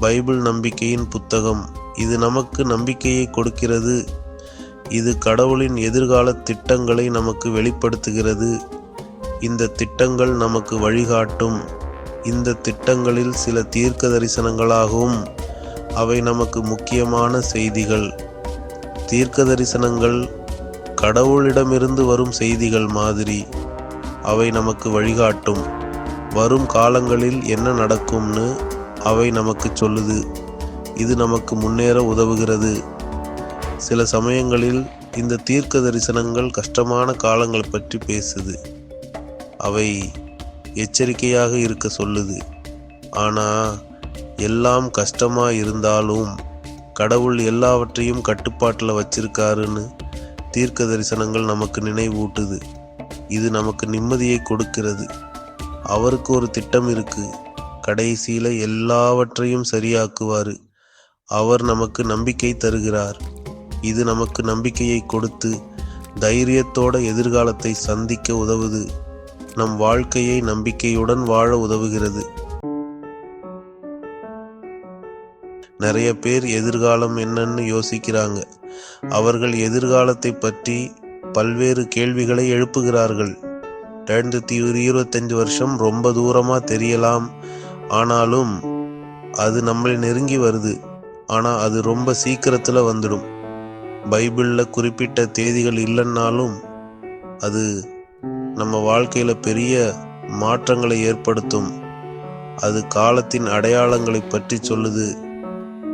Bible நம்பிக்கையின் புத்தகம். இது நமக்கு நம்பிக்கையை கொடுக்கிறது. இது கடவுளின் எதிர்கால திட்டங்களை நமக்கு வெளிப்படுத்துகிறது. இந்த திட்டங்கள் நமக்கு வழிகாட்டும். இந்த திட்டங்களில் சில தீர்க்க தரிசனங்களாகவும் அவை நமக்கு முக்கியமான செய்திகள். தீர்க்க தரிசனங்கள் கடவுளிடமிருந்து வரும் செய்திகள் மாதிரி. அவை நமக்கு வழிகாட்டும். வரும் காலங்களில் என்ன நடக்கும்னு அவை நமக்கு சொல்லுது. இது நமக்கு முன்னேற உதவுகிறது. சில சமயங்களில் இந்த தீர்க்க தரிசனங்கள் கஷ்டமான காலங்கள் பற்றி பேசுது. அவை எச்சரிக்கையாக இருக்க சொல்லுது. ஆனால் எல்லாம் கஷ்டமாக இருந்தாலும் கடவுள் எல்லாவற்றையும் கட்டுப்பாட்டில் வச்சிருக்காருன்னு தீர்க்க தரிசனங்கள் நமக்கு நினைவூட்டுது. இது நமக்கு நிம்மதியை கொடுக்கிறது. அவருக்கு ஒரு திட்டம் இருக்குது கடைசியில எல்லாவற்றையும் சரியாக்குவார். அவர் நமக்கு நம்பிக்கை தருகிறார். இது நமக்கு நம்பிக்கையை கொடுத்து தைரியத்தோட எதிர்காலத்தை சந்திக்க உதவுது. நம் வாழ்க்கையை நம்பிக்கையுடன் வாழ உதவுகிறது. நிறைய பேர் எதிர்காலம் என்னன்னு யோசிக்கிறாங்க. அவர்கள் எதிர்காலத்தை பற்றி பல்வேறு கேள்விகளை எழுப்புகிறார்கள். ரெண்டு இருபத்தஞ்சு வருஷம் ரொம்ப தூரமா தெரியலாம். ஆனாலும் அது நம்மளை நெருங்கி வருது. ஆனால் அது ரொம்ப சீக்கிரத்தில் வந்துடும். பைபிளில் குறிப்பிட்ட தேதிகள் இல்லைன்னாலும் அது நம்ம வாழ்க்கையில் பெரிய மாற்றங்களை ஏற்படுத்தும். அது காலத்தின் அடையாளங்களை பற்றி சொல்லுது.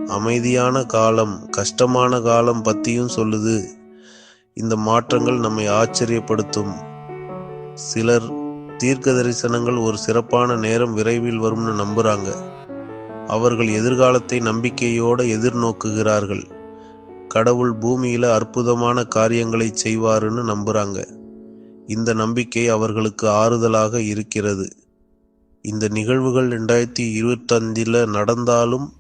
அமைதியான காலம் கஷ்டமான காலம் பற்றியும் சொல்லுது. இந்த மாற்றங்கள் நம்மை ஆச்சரியப்படுத்தும். சிலர் தீர்க்க தரிசனங்கள் ஒரு சிறப்பான நேரம் விரைவில் வரும்னு நம்புறாங்க. அவர்கள் எதிர்காலத்தை நம்பிக்கையோடு எதிர்நோக்குகிறார்கள். கடவுள் பூமியில் அற்புதமான காரியங்களை செய்வாருன்னு நம்புறாங்க. இந்த நம்பிக்கை அவர்களுக்கு ஆறுதலாக இருக்கிறது. இந்த நிகழ்வுகள் ரெண்டாயிரத்தி இருபத்தஞ்சில் நடந்தாலும்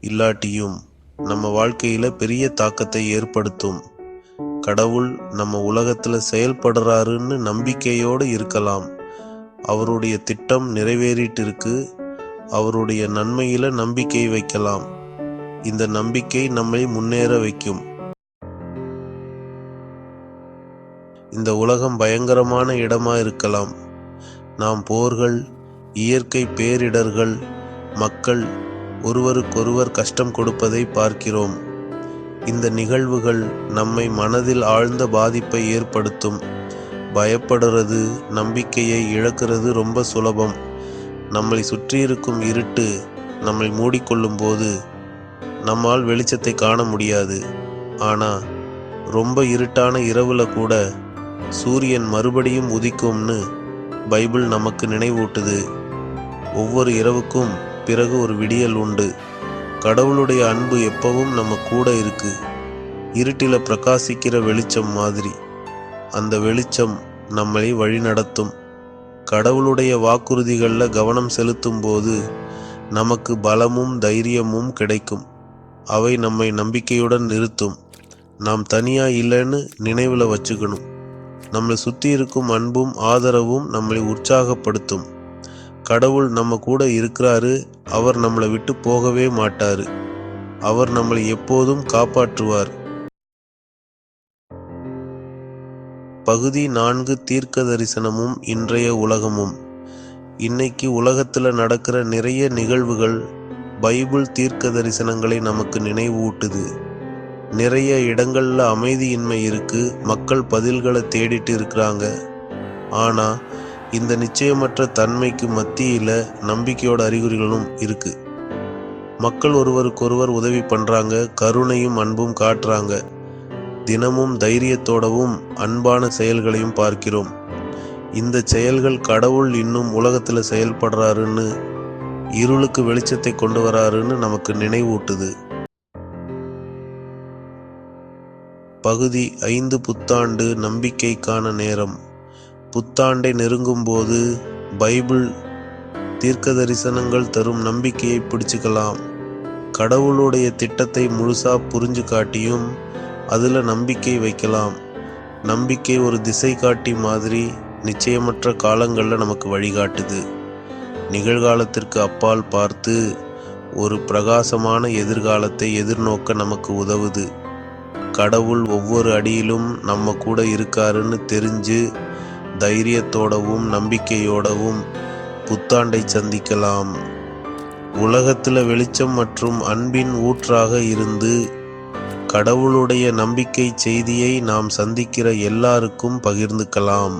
இல்லாட்டியும் நம்ம வாழ்க்கையில் பெரிய தாக்கத்தை ஏற்படுத்தும். கடவுள் நம்ம உலகத்தில் செயல்படுறாருன்னு நம்பிக்கையோடு இருக்கலாம். அவருடைய திட்டம் நிறைவேறிட்டிருக்கு. அவருடைய நன்மையில நம்பிக்கை வைக்கலாம். இந்த நம்பிக்கை நம்மை முன்னேற வைக்கும். இந்த உலகம் பயங்கரமான இடமா இருக்கலாம். நாம் போர்கள் இயற்கை பேரிடர்கள் மக்கள் ஒருவருக்கொருவர் கஷ்டம் கொடுப்பதை பார்க்கிறோம். இந்த நிகழ்வுகள் நம்மை மனதில் ஆழ்ந்த பாதிப்பை ஏற்படுத்தும். பயப்படுறது நம்பிக்கையை இழக்கிறது ரொம்ப சுலபம். நம்மை சுற்றியிருக்கும் இருட்டு நம்மை மூடிக்கொள்ளும் போது நம்மால் வெளிச்சத்தை காண முடியாது. ஆனால் ரொம்ப இருட்டான இரவுல கூட சூரியன் மறுபடியும் உதிக்கும்னு பைபிள் நமக்கு நினைவூட்டுது. ஒவ்வொரு இரவுக்கும் பிறகு ஒரு விடியல் உண்டு. கடவுளுடைய அன்பு எப்பவும் நம்ம கூட இருக்கு. இருட்டில பிரகாசிக்கிற வெளிச்சம் மாதிரி. அந்த வெளிச்சம் நம்மளை வழிநடத்தும் கடவுளுடைய வாக்குறுதிகளில் கவனம் செலுத்தும் போது நமக்கு பலமும் தைரியமும் கிடைக்கும். அவை நம்மை நம்பிக்கையுடன் நிறுத்தும். நாம் தனியாக இல்லைன்னு நினைவில் வச்சுக்கணும். நம்மளை சுற்றி இருக்கும் அன்பும் ஆதரவும் நம்மளை உற்சாகப்படுத்தும். கடவுள் நம்ம கூட இருக்கிறாரு அவர் நம்மளை விட்டு போகவே மாட்டார். அவர் நம்மளை எப்போதும் காப்பாற்றுவார். பகுதி நான்கு தீர்க்க தரிசனமும் இன்றைய உலகமும். இன்னைக்கு உலகத்தில் நடக்கிற நிறைய நிகழ்வுகள் பைபிள் தீர்க்க தரிசனங்களை நமக்கு நினைவூட்டுது. நிறைய இடங்களில் அமைதியின்மை இருக்கு மக்கள் பதில்களை தேடிட்டு இருக்கிறாங்க. ஆனால் இந்த நிச்சயமற்ற தன்மைக்கு மத்தியில் நம்பிக்கையோட அறிகுறிகளும் இருக்கு. மக்கள் ஒருவருக்கொருவர் உதவி பண்ணுறாங்க கருணையும் அன்பும் காட்டுறாங்க. தினமும் தைரியத்தோடவும் அன்பான செயல்களையும் பார்க்கிறோம். இந்த செயல்கள் கடவுள் இன்னும் உலகத்துல செயல்படுறாருன்னு இருளுக்கு வெளிச்சத்தை கொண்டு வராருன்னு நமக்கு நினைவூட்டுது. பகுதி ஐந்து புத்தாண்டு நம்பிக்கைக்கான நேரம். புத்தாண்டை நெருங்கும்போது பைபிள் தீர்க்க தரிசனங்கள் தரும் நம்பிக்கையை பிடிச்சுக்கலாம். கடவுளுடைய திட்டத்தை முழுசா புரிஞ்சு காட்டியும் அதில் நம்பிக்கை வைக்கலாம். நம்பிக்கை ஒரு திசை காட்டி மாதிரி நிச்சயமற்ற காலங்களில் நமக்கு வழிகாட்டுது. நிகழ்காலத்திற்கு அப்பால் பார்த்து ஒரு பிரகாசமான எதிர்காலத்தை எதிர்நோக்க நமக்கு உதவுது. கடவுள் ஒவ்வொரு அடியிலும் நம்ம கூட இருக்காருன்னு தெரிஞ்சு தைரியத்தோடவும் நம்பிக்கையோடவும் புத்தாண்டை சந்திக்கலாம். உலகத்தில் வெளிச்சம் மற்றும் அன்பின் ஊற்றாக இருந்து கடவுளுடைய நம்பிக்கை செய்தியை நாம் சந்திக்கிற எல்லாருக்கும் பகிர்ந்துக்கலாம்.